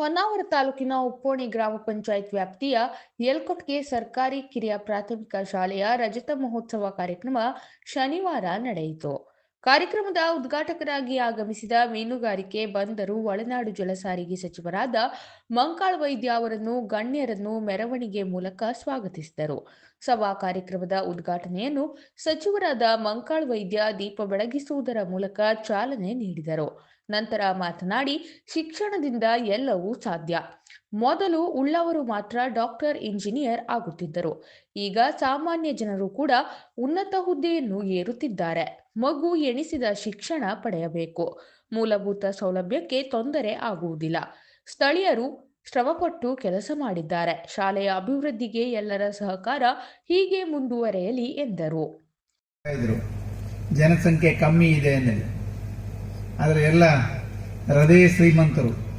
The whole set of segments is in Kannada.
ಹೊನ್ನಾವರ ತಾಲೂಕಿನ ಉಪ್ಪೋಣಿ ಗ್ರಾಮ ಪಂಚಾಯತ್ ವ್ಯಾಪ್ತಿಯ ಯಲ್ಕೊಟ್ಗೆ ಸರ್ಕಾರಿ ಕಿರಿಯ ಪ್ರಾಥಮಿಕ ಶಾಲೆಯ ರಜತ ಮಹೋತ್ಸವ ಕಾರ್ಯಕ್ರಮ ಶನಿವಾರ ನಡೆಯಿತು. ಕಾರ್ಯಕ್ರಮದ ಉದ್ಘಾಟಕರಾಗಿ ಆಗಮಿಸಿದ ಮೀನುಗಾರಿಕೆ ಬಂದರು. ಒಳನಾಡು ಜಲಸಾರಿಗೆ ಸಚಿವರಾದ ಮಂಕಾಳ್ ವೈದ್ಯ ಅವರನ್ನು ಗಣ್ಯರನ್ನು ಮೆರವಣಿಗೆ ಮೂಲಕ ಸ್ವಾಗತಿಸಿದರು. ಸಭಾ ಕಾರ್ಯಕ್ರಮದ ಉದ್ಘಾಟನೆಯನ್ನು ಸಚಿವರಾದ ಮಂಕಾಳ್ ವೈದ್ಯ ದೀಪ ಬೆಳಗಿಸುವುದರ ಮೂಲಕ ಚಾಲನೆ ನೀಡಿದರು. ನಂತರ ಮಾತನಾಡಿ, ಶಿಕ್ಷಣದಿಂದ ಎಲ್ಲವೂ ಸಾಧ್ಯ. ಮೊದಲು ಉಳ್ಳವರು ಮಾತ್ರ ಡಾಕ್ಟರ್, ಇಂಜಿನಿಯರ್ ಆಗುತ್ತಿದ್ದರು. ಈಗ ಸಾಮಾನ್ಯ ಜನರು ಕೂಡ ಉನ್ನತ ಹುದ್ದೆಯನ್ನು ಏರುತ್ತಿದ್ದಾರೆ. ಮಗು ಎಣಿಸಿದ ಶಿಕ್ಷಣ ಪಡೆಯಬೇಕು. ಮೂಲಭೂತ ಸೌಲಭ್ಯಕ್ಕೆ ತೊಂದರೆ ಆಗುವುದಿಲ್ಲ. ಸ್ಥಳೀಯರು ಶ್ರಮಪಟ್ಟು ಕೆಲಸ ಮಾಡಿದ್ದಾರೆ. ಶಾಲೆಯ ಅಭಿವೃದ್ಧಿಗೆ ಎಲ್ಲರ ಸಹಕಾರ ಹೀಗೆ ಮುಂದುವರೆಯಲಿ ಎಂದರು. ಜನಸಂಖ್ಯೆ ಕಮ್ಮಿ ಇದೆ ಆದರೆ ಎಲ್ಲ ಹೃದಯ ಶ್ರೀಮಂತರು.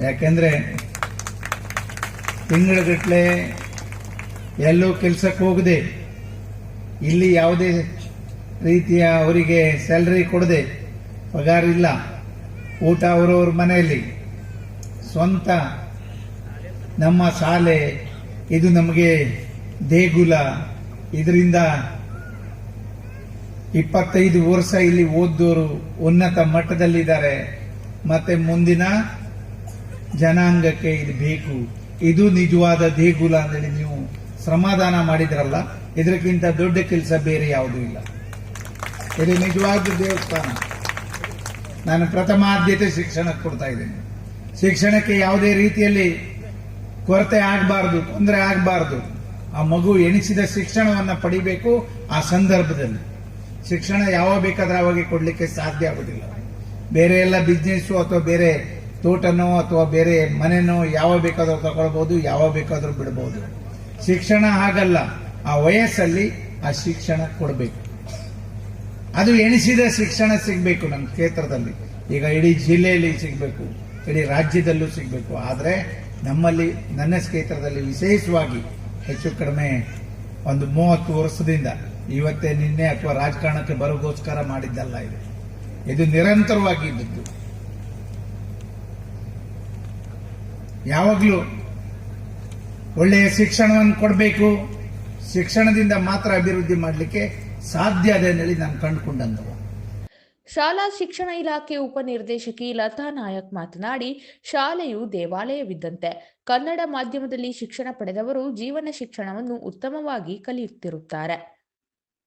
ಯಾಕೆಂದ್ರೆ ತಿಂಗಳಗಟ್ಟಲೆ ಎಲ್ಲೂ ಕೆಲಸಕ್ಕೆ ಹೋಗದೆ, ಇಲ್ಲಿ ಯಾವುದೇ ರೀತಿಯ ಅವರಿಗೆ ಸ್ಯಾಲ್ರಿ ಕೊಡದೆ, ಪಗಾರ ಇಲ್ಲ, ಊಟ ಅವರವ್ರ ಮನೆಯಲ್ಲಿ, ಸ್ವಂತ ನಮ್ಮ ಶಾಲೆ, ಇದು ನಮಗೆ ದೇಗುಲ, ಇದರಿಂದ ಇಪ್ಪತ್ತೈದು ವರ್ಷ ಇಲ್ಲಿ ಓದ್ದೋರು ಉನ್ನತ ಮಟ್ಟದಲ್ಲಿದ್ದಾರೆ. ಮತ್ತೆ ಮುಂದಿನ ಜನಾಂಗಕ್ಕೆ ಇದು ಬೇಕು. ಇದು ನಿಜವಾದ ದೇಗುಲ ಅಂತೇಳಿ ನೀವು ಶ್ರಮದಾನ ಮಾಡಿದ್ರಲ್ಲ ಇದಕ್ಕಿಂತ ದೊಡ್ಡ ಕೆಲಸ ಬೇರೆ ಯಾವುದೂ ಇಲ್ಲ. ಇದು ನಿಜವಾದ ದೇವಸ್ಥಾನ. ನಾನು ಪ್ರಥಮ ಆದ್ಯತೆ ಶಿಕ್ಷಣಕ್ಕೆ ಕೊಡ್ತಾ ಇದ್ದೇನೆ. ಶಿಕ್ಷಣಕ್ಕೆ ಯಾವುದೇ ರೀತಿಯಲ್ಲಿ ಕೊರತೆ ಆಗಬಾರದು, ತೊಂದರೆ ಆಗಬಾರದು. ಆ ಮಗು ಎಣಿಸಿದ ಶಿಕ್ಷಣವನ್ನು ಪಡಿಬೇಕು ಆ ಸಂದರ್ಭದಲ್ಲಿ. ಶಿಕ್ಷಣ ಯಾವಾಗ ಬೇಕಾದ್ರೆ ಅವಾಗ ಕೊಡಲಿಕ್ಕೆ ಸಾಧ್ಯ ಆಗೋದಿಲ್ಲ. ಬೇರೆ ಎಲ್ಲ ಬಿಸ್ನೆಸ್ಸು ಅಥವಾ ಬೇರೆ ತೋಟನೋ ಅಥವಾ ಬೇರೆ ಮನೆನೋ ಯಾವ ಬೇಕಾದರೂ ತಗೊಳ್ಬಹುದು, ಯಾವ ಬೇಕಾದರೂ ಬಿಡಬಹುದು. ಶಿಕ್ಷಣ ಹಾಗಲ್ಲ. ಆ ವಯಸ್ಸಲ್ಲಿ ಆ ಶಿಕ್ಷಣ ಕೊಡಬೇಕು. ಅದು ಎಣಿಸಿದ ಶಿಕ್ಷಣ ಸಿಗಬೇಕು ನಮ್ಮ ಕ್ಷೇತ್ರದಲ್ಲಿ. ಈಗ ಇಡೀ ಜಿಲ್ಲೆಯಲ್ಲಿ ಸಿಗಬೇಕು, ಇಡೀ ರಾಜ್ಯದಲ್ಲೂ ಸಿಗಬೇಕು. ಆದರೆ ನಮ್ಮಲ್ಲಿ, ನನ್ನ ಕ್ಷೇತ್ರದಲ್ಲಿ ವಿಶೇಷವಾಗಿ ಹೆಚ್ಚು ಕಡಿಮೆ ಒಂದು ಮೂವತ್ತು ವರ್ಷದಿಂದ ಇವತ್ತೇ ನಿನ್ನೆ ಅಥವಾ ರಾಜಕಾರಣಕ್ಕೆ ಬರೋಗೋಸ್ಕರ ಮಾಡಿದ್ದಲ್ಲ ಇದು. ಇದು ನಿರಂತರವಾಗಿ ಇದ್ದದ್ದು. ಯಾವಾಗಲೂ ಒಳ್ಳೆಯ ಶಿಕ್ಷಣವನ್ನು ಕೊಡಬೇಕು. ಶಿಕ್ಷಣದಿಂದ ಮಾತ್ರ ಅಭಿವೃದ್ಧಿ ಮಾಡಲಿಕ್ಕೆ ಸಾಧ್ಯ ಅದೇ ಹೇಳಿ ನಾನು ಕಂಡುಕೊಂಡಂತ. ಶಾಲಾ ಶಿಕ್ಷಣ ಇಲಾಖೆ ಉಪನಿರ್ದೇಶಕಿ ಲತಾ ನಾಯಕ್ ಮಾತನಾಡಿ, ಶಾಲೆಯು ದೇವಾಲಯವಿದ್ದಂತೆ ಕನ್ನಡ ಮಾಧ್ಯಮದಲ್ಲಿ ಶಿಕ್ಷಣ ಪಡೆದವರು ಜೀವನ ಶಿಕ್ಷಣವನ್ನು ಉತ್ತಮವಾಗಿ ಕಲಿಯುತ್ತಿರುತ್ತಾರೆ.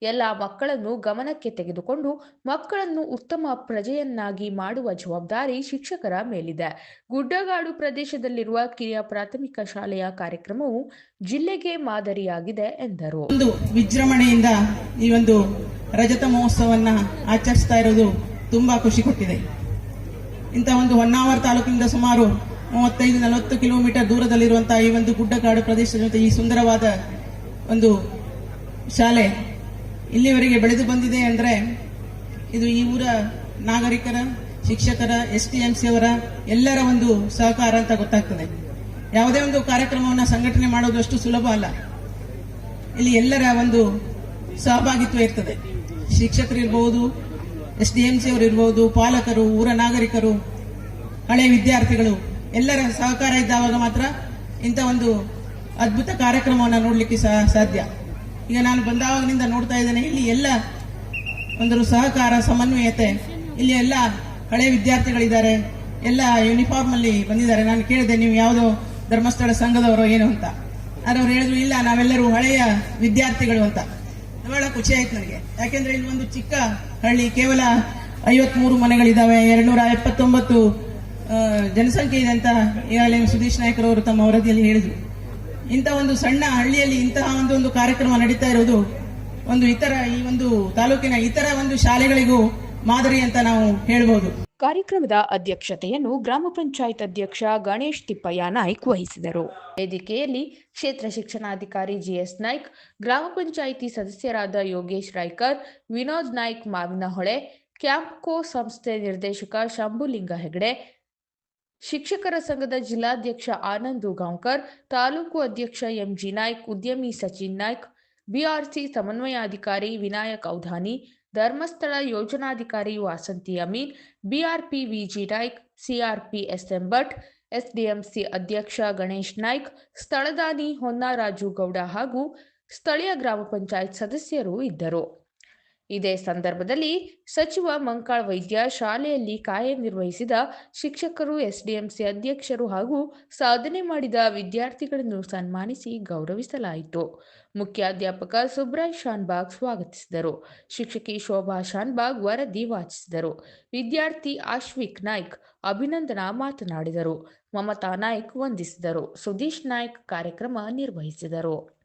ಎಲ್ಲ ಮಕ್ಕಳನ್ನು ಗಮನಕ್ಕೆ ತೆಗೆದುಕೊಂಡು ಮಕ್ಕಳನ್ನು ಉತ್ತಮ ಪ್ರಜೆಯನ್ನಾಗಿ ಮಾಡುವ ಜವಾಬ್ದಾರಿ ಶಿಕ್ಷಕರ ಮೇಲಿದೆ. ಗುಡ್ಡಗಾಡು ಪ್ರದೇಶದಲ್ಲಿರುವ ಕಿರಿಯ ಪ್ರಾಥಮಿಕ ಶಾಲೆಯ ಕಾರ್ಯಕ್ರಮವು ಜಿಲ್ಲೆಗೆ ಮಾದರಿಯಾಗಿದೆ ಎಂದರು. ಒಂದು ವಿಜೃಂಭಣೆಯಿಂದ ಈ ಒಂದು ರಜತ ಮಹೋತ್ಸವವನ್ನ ಆಚರಿಸ್ತಾ ಇರೋದು ತುಂಬಾ ಖುಷಿ ಕೊಟ್ಟಿದೆ. ಇಂಥ ಒಂದು ಹೊನ್ನಾವರ ತಾಲೂಕಿನಿಂದ ಸುಮಾರು ಮೂವತ್ತೈದು, ನಲವತ್ತು ಕಿಲೋಮೀಟರ್ ದೂರದಲ್ಲಿರುವಂತಹ ಈ ಒಂದು ಗುಡ್ಡಗಾಡು ಪ್ರದೇಶದ ಈ ಸುಂದರವಾದ ಒಂದು ಶಾಲೆ ಇಲ್ಲಿವರೆಗೆ ಬೆಳೆದು ಬಂದಿದೆ ಅಂದ್ರೆ ಇದು ಈ ಊರ ನಾಗರಿಕರ, ಶಿಕ್ಷಕರ, ಎಸ್ ಟಿ ಎಂ ಸಿ ಅವರ ಎಲ್ಲರ ಒಂದು ಸಹಕಾರ ಅಂತ ಗೊತ್ತಾಗ್ತದೆ. ಯಾವುದೇ ಒಂದು ಕಾರ್ಯಕ್ರಮವನ್ನು ಸಂಘಟನೆ ಮಾಡೋದು ಅಷ್ಟು ಸುಲಭ ಅಲ್ಲ. ಇಲ್ಲಿ ಎಲ್ಲರ ಒಂದು ಸಹಭಾಗಿತ್ವ ಇರ್ತದೆ. ಶಿಕ್ಷಕರು ಇರ್ಬೋದು, ಎಸ್ ಡಿ ಎಂ ಸಿ ಅವರು ಇರ್ಬೋದು, ಪಾಲಕರು, ಊರ ನಾಗರಿಕರು, ಹಳೆ ವಿದ್ಯಾರ್ಥಿಗಳು, ಎಲ್ಲರ ಸಹಕಾರ ಇದ್ದಾವಾಗ ಮಾತ್ರ ಇಂಥ ಒಂದು ಅದ್ಭುತ ಕಾರ್ಯಕ್ರಮವನ್ನು ನೋಡಲಿಕ್ಕೆ ಸಾಧ್ಯ. ಈಗ ನಾನು ಬಂದಾವಾಗಿನಿಂದ ನೋಡ್ತಾ ಇದ್ದೇನೆ, ಇಲ್ಲಿ ಎಲ್ಲ ಒಂದು ಸಹಕಾರ, ಸಮನ್ವಯತೆ, ಇಲ್ಲಿ ಎಲ್ಲ ಹಳೆ ವಿದ್ಯಾರ್ಥಿಗಳಿದ್ದಾರೆ, ಎಲ್ಲ ಯೂನಿಫಾರ್ಮ್ ಅಲ್ಲಿ ಬಂದಿದ್ದಾರೆ. ನಾನು ಕೇಳಿದೆ ನೀವು ಯಾವುದೋ ಧರ್ಮಸ್ಥಳ ಸಂಘದವರು ಏನು ಅಂತ. ಆದ್ರೆ ಅವ್ರು ಹೇಳಿದ್ರು, ಇಲ್ಲ, ನಾವೆಲ್ಲರೂ ಹಳೆಯ ವಿದ್ಯಾರ್ಥಿಗಳು ಅಂತ. ಬಹಳ ಖುಷಿ ಆಯ್ತು ನನಗೆ. ಯಾಕೆಂದ್ರೆ ಇಲ್ಲಿ ಒಂದು ಚಿಕ್ಕ ಹಳ್ಳಿ, ಕೇವಲ ಐವತ್ಮೂರು ಮನೆಗಳಿದ್ದಾವೆ ಎರಡ್ನೂರ ಎಪ್ಪತ್ತೊಂಬತ್ತು ಜನಸಂಖ್ಯೆ ಇದೆ ಅಂತ ಈಗಾಗಲೇ ಸುದೀಶ್ ನಾಯ್ಕರವರು ತಮ್ಮ ವರದಿಯಲ್ಲಿ ಹೇಳಿದ್ರು. ಇಂಥ ಒಂದು ಸಣ್ಣ ಹಳ್ಳಿಯಲ್ಲಿ ಇಂತಹ ಒಂದು ಒಂದು ಕಾರ್ಯಕ್ರಮ ನಡೀತಾ ಇರೋದು ಒಂದು ಇತರ ಈ ಒಂದು ತಾಲೂಕಿನ ಇತರ ಒಂದು ಶಾಲೆಗಳಿಗೂ ಮಾದರಿ ಅಂತ ನಾವು ಹೇಳ್ಬೋದು. ಕಾರ್ಯಕ್ರಮದ ಅಧ್ಯಕ್ಷತೆಯನ್ನು ಗ್ರಾಮ ಪಂಚಾಯತ್ ಅಧ್ಯಕ್ಷ ಗಣೇಶ್ ತಿಪ್ಪಯ್ಯ ನಾಯ್ಕ್ ವಹಿಸಿದರು. ವೇದಿಕೆಯಲ್ಲಿ ಕ್ಷೇತ್ರ ಶಿಕ್ಷಣಾಧಿಕಾರಿ ಜಿಎಸ್ ನಾಯ್ಕ್ ಗ್ರಾಮ ಪಂಚಾಯಿತಿ ಸದಸ್ಯರಾದ ಯೋಗೇಶ್ ರಾಯ್ಕರ್ ವಿನೋದ್ ನಾಯ್ಕ್ ಮಾವಿನಹೊಳೆ ಕ್ಯಾಂಪ್ಕೋ ಸಂಸ್ಥೆ ನಿರ್ದೇಶಕ ಶಂಭುಲಿಂಗ ಹೆಗಡೆ ಶಿಕ್ಷಕರ ಸಂಘದ ಜಿಲ್ಲಾಧ್ಯಕ್ಷ ಆನಂದ್ ಗಾಂವ್ಕರ್ ತಾಲೂಕು ಅಧ್ಯಕ್ಷ ಎಂಜಿ ನಾಯ್ಕ್, ಉದ್ಯಮಿ ಸಚಿನ್ ನಾಯ್ಕ್, ಬಿಆರ್ಸಿ ಸಮನ್ವಯಾಧಿಕಾರಿ ವಿನಾಯಕ್ ಔಧಾನಿ, ಧರ್ಮಸ್ಥಳ ಯೋಜನಾಧಿಕಾರಿ Vasanthi Amin, BRP VG Naik, CRP SM Bhat SDMC ಅಧ್ಯಕ್ಷ ಗಣೇಶ್ ನಾಯ್ಕ್, ಸ್ಥಳದಾನಿ ಹೊನ್ನಾರಾಜು ಗೌಡ ಹಾಗೂ ಸ್ಥಳೀಯ ಗ್ರಾಮ ಪಂಚಾಯತ್ ಸದಸ್ಯರು ಇದ್ದರು. ಇದೇ ಸಂದರ್ಭದಲ್ಲಿ ಸಚಿವ ಮಂಕಾಳ್ ವೈದ್ಯ ಶಾಲೆಯಲ್ಲಿ ಕಾರ್ಯನಿರ್ವಹಿಸಿದ ಶಿಕ್ಷಕರು, ಎಸ್ಡಿಎಂಸಿ ಅಧ್ಯಕ್ಷರು ಹಾಗೂ ಸಾಧನೆ ಮಾಡಿದ ವಿದ್ಯಾರ್ಥಿಗಳನ್ನು ಸನ್ಮಾನಿಸಿ ಗೌರವಿಸಲಾಯಿತು. ಮುಖ್ಯಾಧ್ಯಾಪಕ ಸುಬ್ರಾಯ್ ಶಾನ್ಬಾಗ್ ಸ್ವಾಗತಿಸಿದರು. ಶಿಕ್ಷಕಿ ಶೋಭಾ ಶಾನ್ಬಾಗ್ ವರದಿ ವಾಚಿಸಿದರು. ವಿದ್ಯಾರ್ಥಿ ಆಶ್ವಿಕ್ ನಾಯ್ಕ್ ಅಭಿನಂದನಾ ಮಾತನಾಡಿದರು. ಮಮತಾ ನಾಯ್ಕ್ ವಂದಿಸಿದರು. ಸುದೀಶ್ ನಾಯ್ಕ್ ಕಾರ್ಯಕ್ರಮ ನಿರ್ವಹಿಸಿದರು.